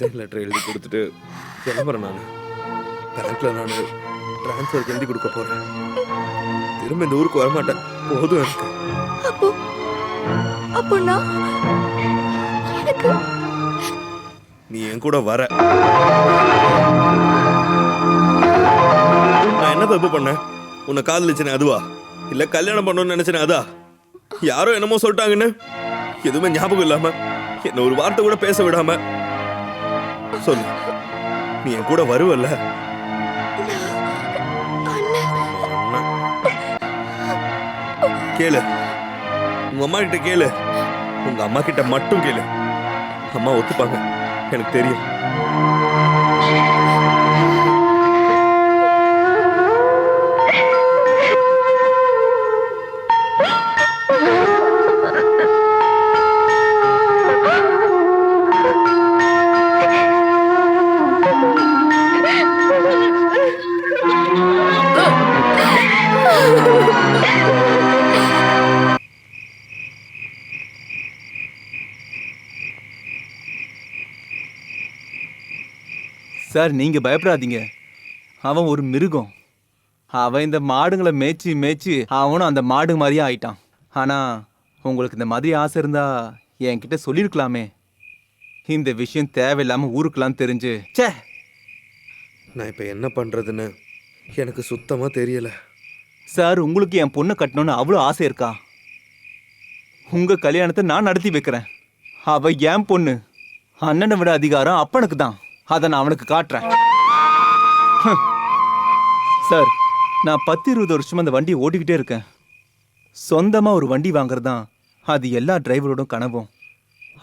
Resign letter எழுதி கொடுத்துட்டு கிளம்புறேன் நான். பேங்க்ல நான் ட்ரான்ஸ்ஃபருக்கு எழுதி கொடுக்க போறேன். திரும்ப இந்த ஊருக்கு வரமாட்டேன். போதும் எனக்கு. அப்போ அப்போ நான் எனக்கு நீ என் கூட வர. நான் என்ன தப்பு பண்ணேன்? உன்னை காதலிச்சனே அதுவா? இல்ல கல்யாணம் பண்ணணும்னு நினைச்சனே அதா? யாரோ என்னமோ சொல்லிட்டாங்கன்னு எதுவுமே ஞாபகம் இல்லாம என்ன ஒரு வார்த்தை கூட பேச விடாம சொல்லு நீ என் கூட வருவல்ல. கேளு. உங்க அம்மா கிட்ட கேளு. உங்க அம்மா கிட்ட மட்டும் கேளு. அம்மா ஒத்துப்பாங்க. எனக்கு தெரியும். சார் நீங்க பயப்படாதீங்க. அவன் ஒரு மிருகம். அவன் இந்த மாடுங்களை மேய்ச்சி மேய்ச்சி அவனும் அந்த மாடு மாதிரியே ஆயிட்டான். ஆனா உங்களுக்கு இந்த மாதிரி ஆசை இருந்தா என்கிட்ட சொல்லியிருக்கலாமே இந்த விஷயம் தேவையில்லாம ஊருக்கெல்லாம் தெரிஞ்சு. ச்சே! நான் இப்ப என்ன பண்றதுன்னு எனக்கு சுத்தமா தெரியல. சார் உங்களுக்கு என் பொண்ணை கட்டணும்னு அவ்வளோ ஆசை இருக்கா? உங்க கல்யாணத்தை நான் நடத்தி வைக்கிறேன். அவ என் பொண்ணு. அண்ணனை விட அதிகாரம் அப்பனுக்கு தான் அதை நான் அவனுக்கு காட்டுறேன். சார் நான் பத்து இருபது வருஷமா அந்த வண்டியை ஓட்டிக்கிட்டே இருக்கேன். சொந்தமாக ஒரு வண்டி வாங்குறது தான் அது எல்லா டிரைவரோட கனவும்.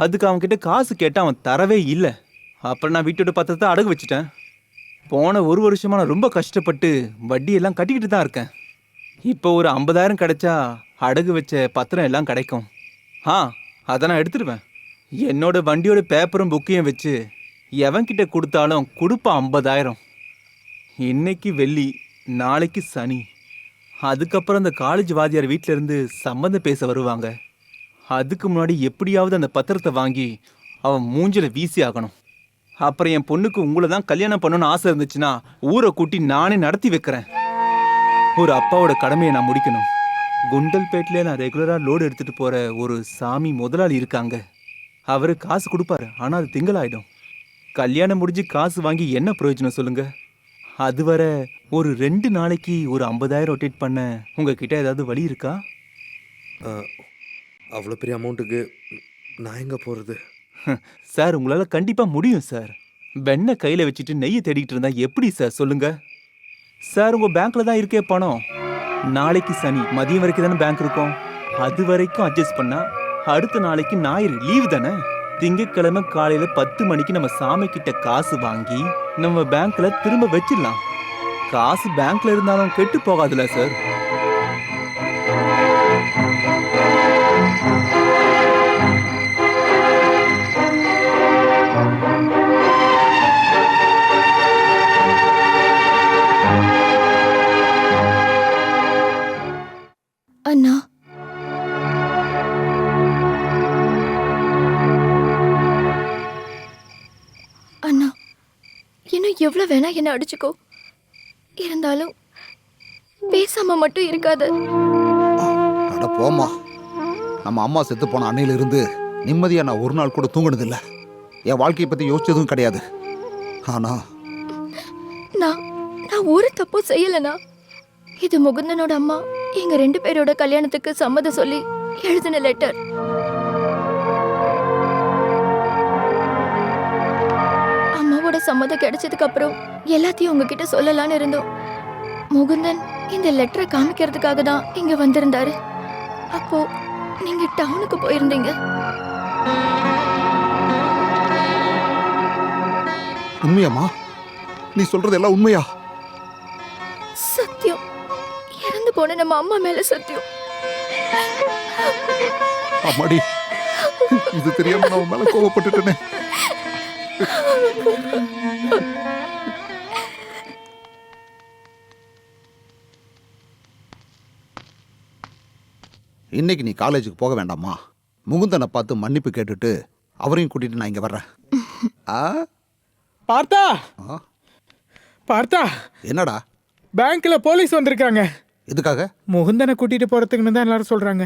அதுக்கு அவன்கிட்ட காசு கேட்டால் அவன் தரவே இல்லை. அப்புறம் நான் வீட்டோட பத்திரத்தை அடகு வச்சுட்டேன். போன ஒரு வருஷமா நான் ரொம்ப கஷ்டப்பட்டு வட்டியெல்லாம் கட்டிக்கிட்டு தான் இருக்கேன். இப்போ ஒரு ஐம்பதாயிரம் கிடைச்சா அடகு வச்ச பத்திரம் எல்லாம் கிடைக்கும். ஆ அதை நான் எடுத்துடுவேன். என்னோட வண்டியோட பேப்பரும் புக்கையும் வச்சு எவன்கிட்ட கொடுத்தாலும் கொடுப்பான் ஐம்பதாயிரம். இன்னைக்கு வெள்ளி நாளைக்கு சனி. அதுக்கப்புறம் அந்த காலேஜ் வாத்தியார் வீட்டிலேருந்து சம்மந்தம் பேச வருவாங்க. அதுக்கு முன்னாடி எப்படியாவது அந்த பத்திரத்தை வாங்கி அவன் மூஞ்சில் வீசி ஆகணும். அப்புறம் என் பொண்ணுக்கு உங்களை தான் கல்யாணம் பண்ணணும்னு ஆசை இருந்துச்சுன்னா ஊரை கூட்டி நானே நடத்தி வைக்கிறேன். ஒரு அப்பாவோட கடமையை நான் முடிக்கணும். குண்டல்பேட்டில் நான் ரெகுலராக லோடு எடுத்துகிட்டு போகிற ஒரு சாமி முதலாளி இருக்காங்க. அவர் காசு கொடுப்பாரு ஆனால் அது திங்களாயிடும். கல்யாணம் முடிஞ்சு காசு வாங்கி என்ன பிரயோஜனம் சொல்லுங்க? அதுவரை ஒரு ரெண்டு நாளைக்கு ஒரு ஐம்பதாயிரம் ரொட்டேட் பண்ண உங்ககிட்ட ஏதாவது வழி இருக்கா? அவ்வளோ பெரிய அமௌண்ட்டுக்கு நான் எங்க போறது? சார் உங்களால கண்டிப்பா முடியும் சார். வெண்ணை கையில வச்சுட்டு நெய்யை தேடிக்கிட்டு இருந்தா எப்படி சார்? சொல்லுங்க. சார் உங்க பேங்க்ல தான் இருக்கே பணம். நாளைக்கு சனி மதியம் வரைக்கும் தானே பேங்க் இருக்கும். அது வரைக்கும் அட்ஜஸ்ட் பண்ணா அடுத்த நாளைக்கு ஞாயிறு லீவு தானே? திங்கட்கிழமை காலையில பத்து மணிக்கு நம்ம சாமி கிட்ட காசு வாங்கி நம்ம பேங்க்ல திரும்ப வச்சிடலாம். காசு பேங்க்ல இருந்தாலும் கெட்டு போகாதுல்ல சார். அண்ணா எவ்வளவு வேணா என்ன அடிச்சுக்கோ. இருந்தாலும் பேசாம மட்டும் இருக்காத. அட போம்மா. நம்ம அம்மா செத்து போன அன்னையிலிருந்து நிம்மதியா நான் ஒரு நாள் கூட தூங்கினதில்ல. என் வாழ்க்கையை பத்தி யோசிச்சதும் கிடையாது. ஆனா நான் நான் ஒரு தப்பும் செய்யலனா இது முகுந்தனோட அம்மா எங்க ரெண்டு பேரோட கல்யாணத்துக்கு சம்மதம் சொல்லி எழுதின லெட்டர் சம்மதம் கிடைச்சதுக்கு அப்புறம் எல்லாத்தையும் உங்ககிட்ட சொல்லலாம்னு இருந்தோம். முகுந்தன் இந்த லெட்டரை காமிக்கிறதுக்காக தான் இங்க வந்திருந்தாரு. அப்போ நீங்க டவுனுக்கு போயிருந்தீங்க. உண்மையாம்மா? நீ சொல்றது எல்லாம் உண்மையா? சத்தியம். இறந்து போன நம்ம அம்மா மேல சத்தியம். அம்மாடி இது தெரியாம நான் மேல கோவப்பட்டுட்டேனே. இன்னைக்கு நீ காலேஜுக்கு போக வேண்டாமா? முகுந்தனை பார்த்து மன்னிப்பு கேட்டுட்டு அவரையும் கூட்டிட்டு நான் இங்க வர்றேன். ஆ? பார்த்தா? பார்த்தா? என்னடா? பேங்க்ல போலீஸ் வந்திருக்காங்க. இதுக்காக முகுந்தனை கூட்டிட்டு போறதுக்குன்னு தான் எல்லாரும் சொல்றாங்க.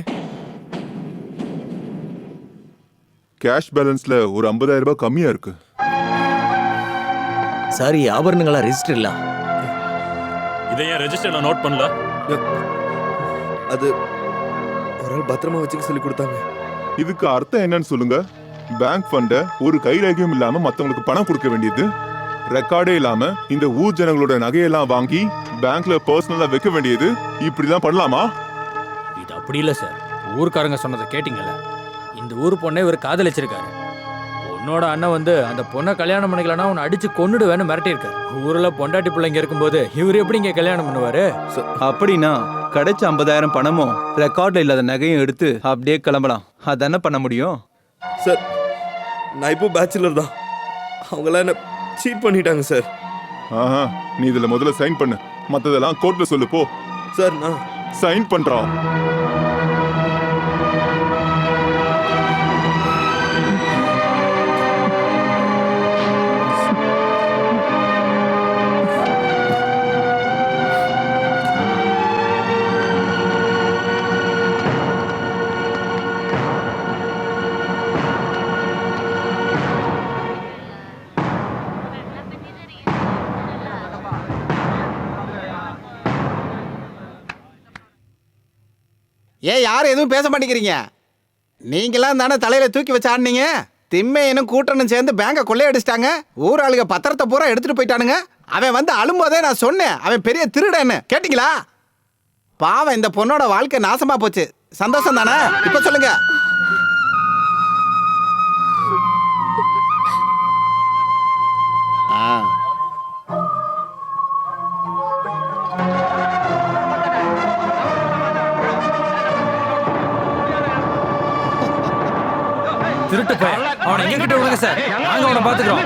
கேஷ் பேலன்ஸ்ல ஒரு 50000 ரூபாய் கம்மியா இருக்கு. சாரி ஆபரணங்களா ரெஜிஸ்டர் இல்ல. இதை ஏன் ரெஜிஸ்டர்ல நோட் பண்ணல? அது ஒரு ஆள் பத்திரமா வச்சுக்க சொல்லி கொடுத்தாங்க. இதுக்கு அர்த்தம் என்னன்னு சொல்லுங்க. பேங்க் ஃபண்ட ஒரு கைரேகையும் இல்லாம மத்தவங்களுக்கு பணம் கொடுக்க வேண்டியது. ரெக்கார்டே இல்லாம இந்த ஊர் ஜனங்களோட நகையெல்லாம் வாங்கி பேங்க்ல பர்சனலா வைக்க வேண்டியது. இப்படிலாம் பண்ணலாமா? இது அப்படி இல்ல சார். ஊர்க்காரங்க சொன்னதை கேட்டிங்கல்ல. இந்த ஊர் பொண்ணை இவர் காதலிச்சிருக்காரு. பொண்ணோட அண்ணன் வந்து அந்த பொண்ணை கல்யாணம் பண்ணிக்கலன்னா உன்னை அடிச்சு கொன்னுடுவேன்னு மிரட்டியிருக்காரு. ஊர்ல பொண்டாட்டி பிள்ளைங்க இருக்கும்போது இவர் எப்படி இங்க கல்யாணம் பண்ணுவாரு? அப்படின்னா கிடைச்ச ஐம்பதாயிரம் பணமும் ரெக்கார்ட்ல இல்லாத நகையும் எடுத்து அப்படியே கிளம்பலாம். அதானே பண்ண முடியும்? சார் நான் இப்போ பேச்சுலர் தான். அவங்களாம் என்ன சீட் பண்ணிட்டாங்க சார். ஆஹா நீ இதுல முதல்ல சைன் பண்ணு. மத்ததெல்லாம் கோர்ட்ல சொல்லு போ. சார் நான் சைன் பண்றான். ஏன் யாரும் எதுவும் பேச மாட்டேங்கிறீங்க? நீங்களாம் தானே தலையில தூக்கி வச்சு ஆடினீங்க? திம்மையனும் கூட்டணும் சேர்ந்து பேங்கை கொள்ளையடிச்சிட்டாங்க. ஊர் ஆளுங்க பத்திரத்தை பூரா எடுத்துட்டு போயிட்டானுங்க. அவன் வந்து அழும்போதே நான் சொன்னேன். அவன் பெரிய திருடன்னு. கேட்டிங்களா? பாவம் இந்த பொண்ணோட வாழ்க்கை நாசமா போச்சு. சந்தோஷம் தானே? இப்ப சொல்லுங்க. ஆ. திருட்டு பையன். அவனை எங்க கிட்ட விடுங்க சார். நாங்க அவனை பாத்துக்கிறோம்.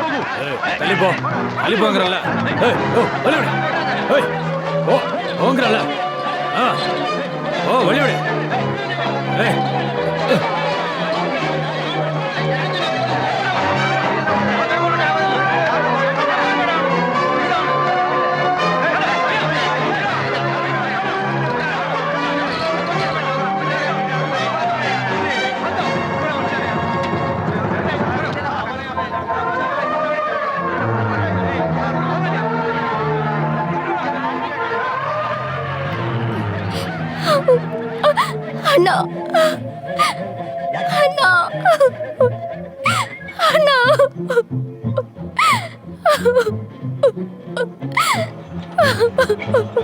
தள்ளி போ. தள்ளி போங்கிறல்ல. ஏய் ஓ வழி ஏய் ஓ போங்கறல ஆ ஓ வழி ஏய் அண்ணா. அண்ணா. அண்ணா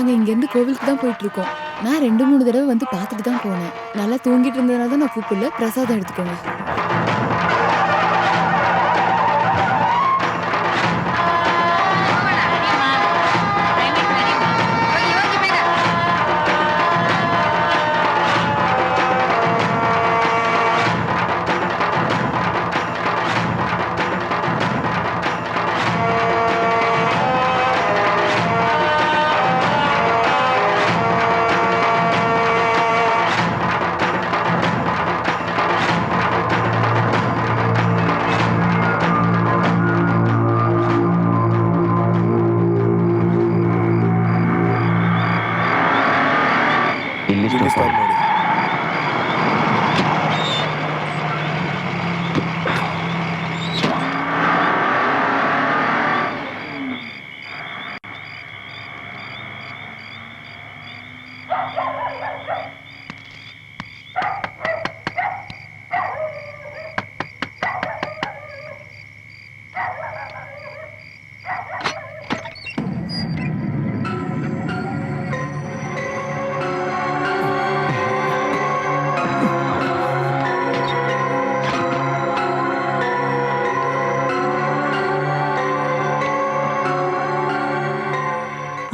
நாங்கள் இங்கேருந்து கோவிலுக்கு தான் போயிட்டுருக்கோம். நான் ரெண்டு மூணு தடவை வந்து பார்த்துட்டு தான் போனேன். நல்லா தூங்கிட்டு இருந்ததுனால தான் நான் கூப்பிடல. பிரசாதம் எடுத்துக்கோங்க.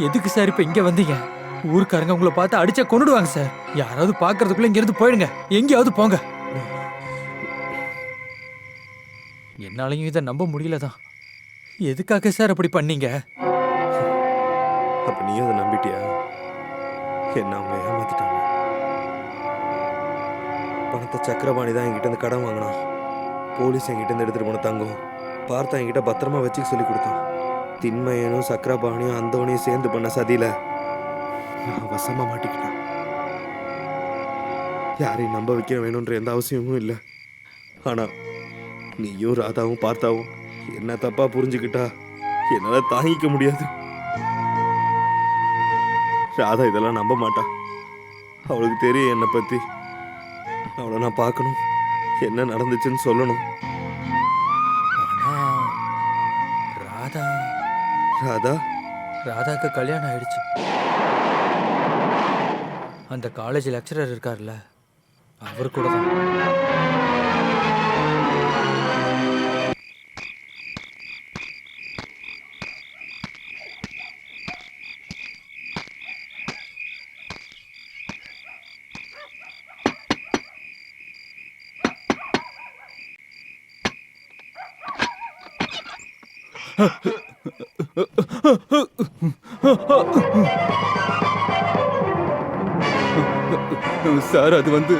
எதுக்கு சார் இப்ப இங்க வந்தீங்க? ஊருக்காரங்க உங்களை பார்த்து அடிச்சா கொன்னுடுவாங்க சார். யாராவது பாக்குறதுக்குள்ள இங்க இருந்து போயிடுங்க. எங்கேயாவது போங்க. என்னாலையும் இதை நம்ப முடியலதான் எதுக்காக சார் அப்படி பண்ணீங்க? அப்ப நீயும் அதை நம்பிட்டியா? என்ன அவங்க ஏமாத்திட்டாங்க? பணத்தை சக்கரபாணி தான் என்கிட்ட இருந்து கடன் வாங்கினான். போலீஸ் என்கிட்ட இருந்து எடுத்துட்டு போன தங்கம் பார்த்தா என்கிட்ட பத்திரமா வச்சுக்க சொல்லி கொடுத்தான். திண்மையனும் சக்கரபாணியும் அந்தவனையும் சேர்ந்து பண்ண சதியில நான் வசமா மாட்டிக்கிட்டேன். யாரையும் நம்ப வைக்க வேணுன்ற எந்த அவசியமும் இல்லை. ஆனா நீயும் ராதாவும் பார்த்தாவும் என்ன தப்பா புரிஞ்சுக்கிட்டா என்னால தாங்கிக்க முடியாது. ராதா இதெல்லாம் நம்ப மாட்டா. அவளுக்கு தெரியும் என்னை பத்தி. அவளை நான் பார்க்கணும். என்ன நடந்துச்சுன்னு சொல்லணும். ராதா? ராதாக்கு கல்யாணம் ஆயிடுச்சு. அந்த காலேஜ் லெக்சரர் இருக்கார்ல அவர் கூட தான். சார் அது வந்து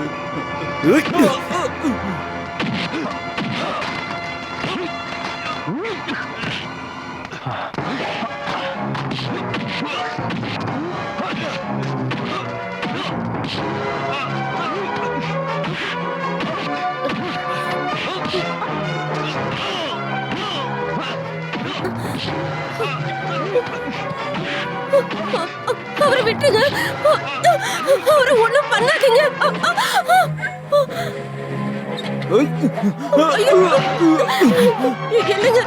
என்னங்க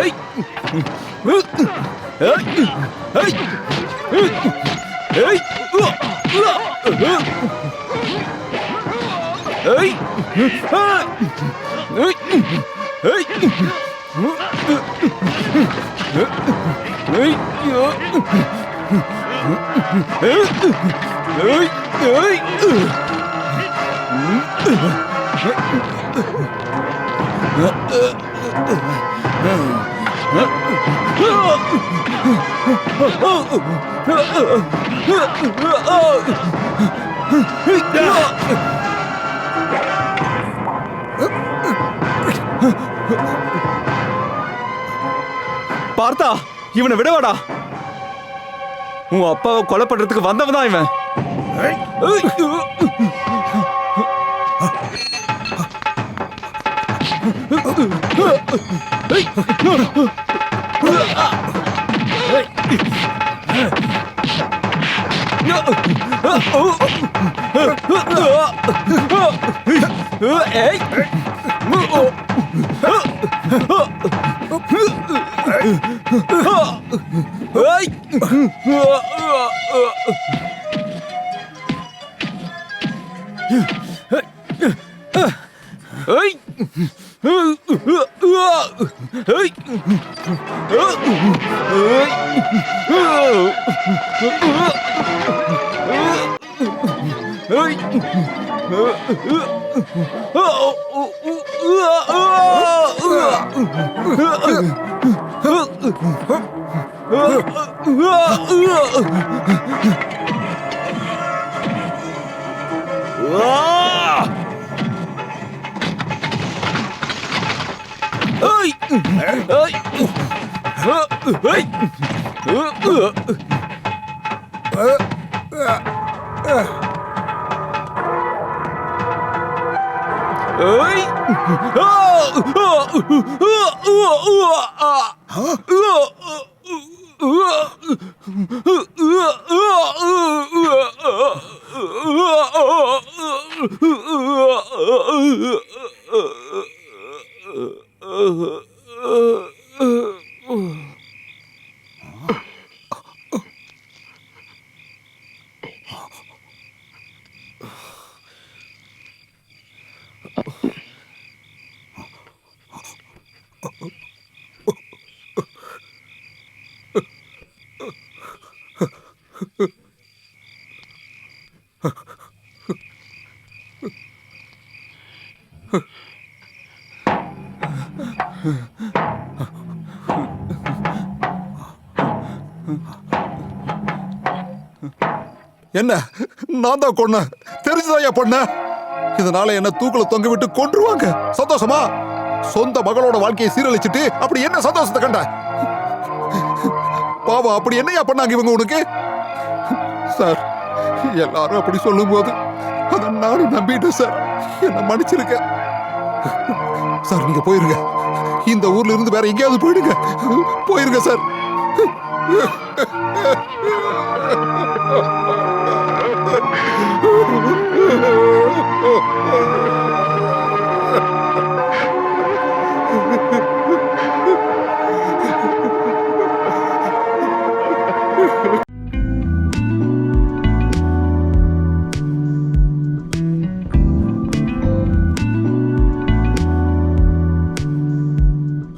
ஏய் ஏய் ஏய் ஏய் ஏய் பார்த்தா இவனை விடவாடா. உன் அப்பாவை கொலை பண்றதுக்கு வந்தவன் தான் இவன். ஏய். うわはいうううわ என்ன? நான் தான் கொண்ண தெரிஞ்சுதான் பண்ண? இதனால என்ன தூக்கல தொங்க விட்டு கொன்றுவாங்க. சந்தோஷமா? சொந்த மகளோட வாழ்க்கையை சீரழிச்சிட்டு அப்படி என்ன சந்தோஷத்தை கண்ட? பாவம் அப்படி என்னையா பண்ணாங்க இவங்க உனக்கு? சார் எல்லாரும் அப்படி சொல்லும் போது அதை நானும் நம்பிட்டேன் சார். என்ன மன்னிச்சிருக்க சார் நீங்க போயிருங்க. இந்த ஊர்ல இருந்து வேற எங்கேயாவது போயிடுங்க. போயிருங்க சார்.